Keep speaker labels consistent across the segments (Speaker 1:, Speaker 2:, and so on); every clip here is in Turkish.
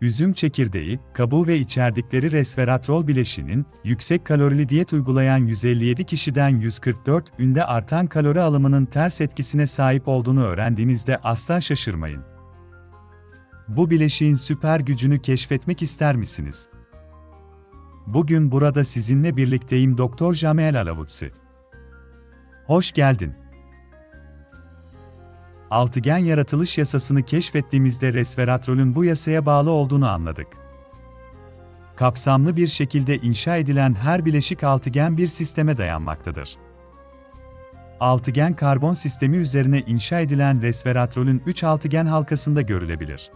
Speaker 1: Üzüm çekirdeği, kabuğu ve içerdikleri resveratrol bileşinin, yüksek kalorili diyet uygulayan 157 kişiden 144 ünde artan kalori alımının ters etkisine sahip olduğunu öğrendiğinizde asla şaşırmayın. Bu bileşiğin süper gücünü keşfetmek ister misiniz? Bugün burada sizinle birlikteyim Doktor Jamel Alavutsi. Hoş geldin. Altıgen yaratılış yasasını keşfettiğimizde resveratrolün bu yasaya bağlı olduğunu anladık. Kapsamlı bir şekilde inşa edilen her bileşik altıgen bir sisteme dayanmaktadır. Altıgen karbon sistemi üzerine inşa edilen resveratrolün 3 altıgen halkasında görülebilir.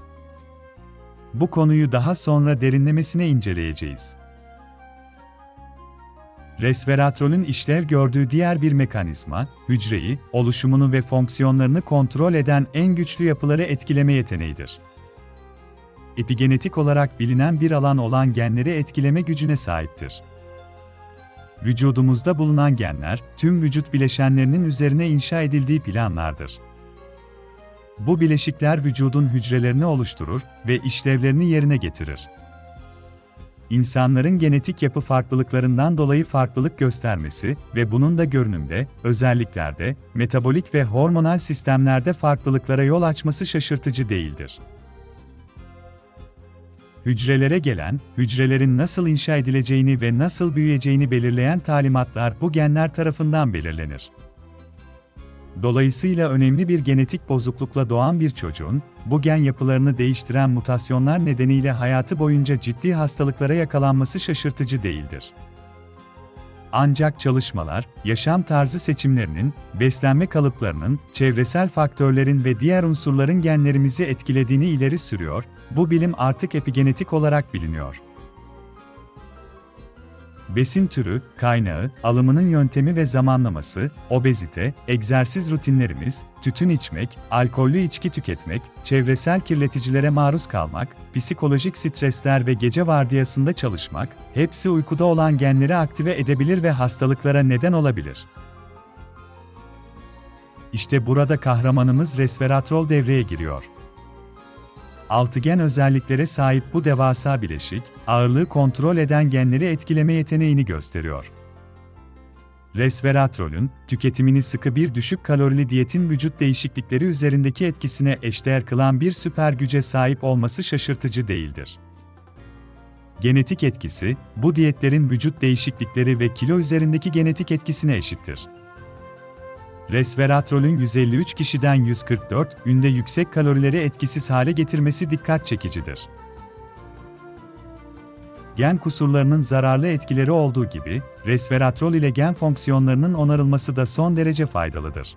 Speaker 1: Bu konuyu daha sonra derinlemesine inceleyeceğiz. Resveratrolün işlev gördüğü diğer bir mekanizma, hücreyi, oluşumunu ve fonksiyonlarını kontrol eden en güçlü yapıları etkileme yeteneğidir. Epigenetik olarak bilinen bir alan olan genleri etkileme gücüne sahiptir. Vücudumuzda bulunan genler, tüm vücut bileşenlerinin üzerine inşa edildiği planlardır. Bu bileşikler vücudun hücrelerini oluşturur ve işlevlerini yerine getirir. İnsanların genetik yapı farklılıklarından dolayı farklılık göstermesi ve bunun da görünümde, özelliklerde, metabolik ve hormonal sistemlerde farklılıklara yol açması şaşırtıcı değildir. Hücrelere gelen, hücrelerin nasıl inşa edileceğini ve nasıl büyüyeceğini belirleyen talimatlar bu genler tarafından belirlenir. Dolayısıyla önemli bir genetik bozuklukla doğan bir çocuğun, bu gen yapılarını değiştiren mutasyonlar nedeniyle hayatı boyunca ciddi hastalıklara yakalanması şaşırtıcı değildir. Ancak çalışmalar, yaşam tarzı seçimlerinin, beslenme kalıplarının, çevresel faktörlerin ve diğer unsurların genlerimizi etkilediğini ileri sürüyor, bu bilim artık epigenetik olarak biliniyor. Besin türü, kaynağı, alımının yöntemi ve zamanlaması, obezite, egzersiz rutinlerimiz, tütün içmek, alkollü içki tüketmek, çevresel kirleticilere maruz kalmak, psikolojik stresler ve gece vardiyasında çalışmak, hepsi uykuda olan genleri aktive edebilir ve hastalıklara neden olabilir. İşte burada kahramanımız resveratrol devreye giriyor. Altıgen özelliklere sahip bu devasa bileşik, ağırlığı kontrol eden genleri etkileme yeteneğini gösteriyor. Resveratrolün, tüketimini sıkı bir düşük kalorili diyetin vücut değişiklikleri üzerindeki etkisine eşdeğer kılan bir süper güce sahip olması şaşırtıcı değildir. Genetik etkisi, bu diyetlerin vücut değişiklikleri ve kilo üzerindeki genetik etkisine eşittir. Resveratrolün 153 kişiden 144 ünde yüksek kalorileri etkisiz hale getirmesi dikkat çekicidir. Gen kusurlarının zararlı etkileri olduğu gibi, resveratrol ile gen fonksiyonlarının onarılması da son derece faydalıdır.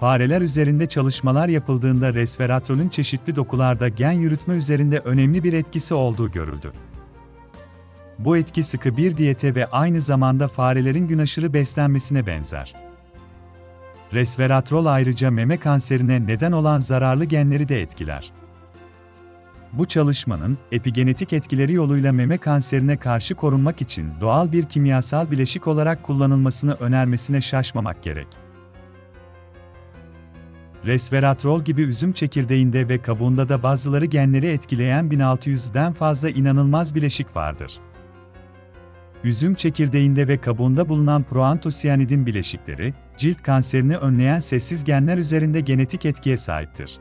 Speaker 1: Fareler üzerinde çalışmalar yapıldığında resveratrolün çeşitli dokularda gen yürütme üzerinde önemli bir etkisi olduğu görüldü. Bu etki sıkı bir diyete ve aynı zamanda farelerin günaşırı beslenmesine benzer. Resveratrol ayrıca meme kanserine neden olan zararlı genleri de etkiler. Bu çalışmanın epigenetik etkileri yoluyla meme kanserine karşı korunmak için doğal bir kimyasal bileşik olarak kullanılmasını önermesine şaşmamak gerek. Resveratrol gibi üzüm çekirdeğinde ve kabuğunda da bazıları genleri etkileyen 1600'den fazla inanılmaz bileşik vardır. Üzüm çekirdeğinde ve kabuğunda bulunan proantosiyanidin bileşikleri, cilt kanserini önleyen sessiz genler üzerinde genetik etkiye sahiptir.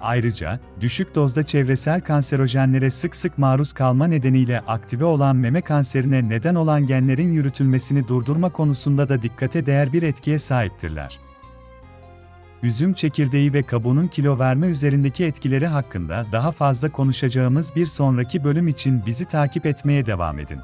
Speaker 1: Ayrıca, düşük dozda çevresel kanserojenlere sık sık maruz kalma nedeniyle aktive olan meme kanserine neden olan genlerin yürütülmesini durdurma konusunda da dikkate değer bir etkiye sahiptirler. Üzüm çekirdeği ve kabuğunun kilo verme üzerindeki etkileri hakkında daha fazla konuşacağımız bir sonraki bölüm için bizi takip etmeye devam edin.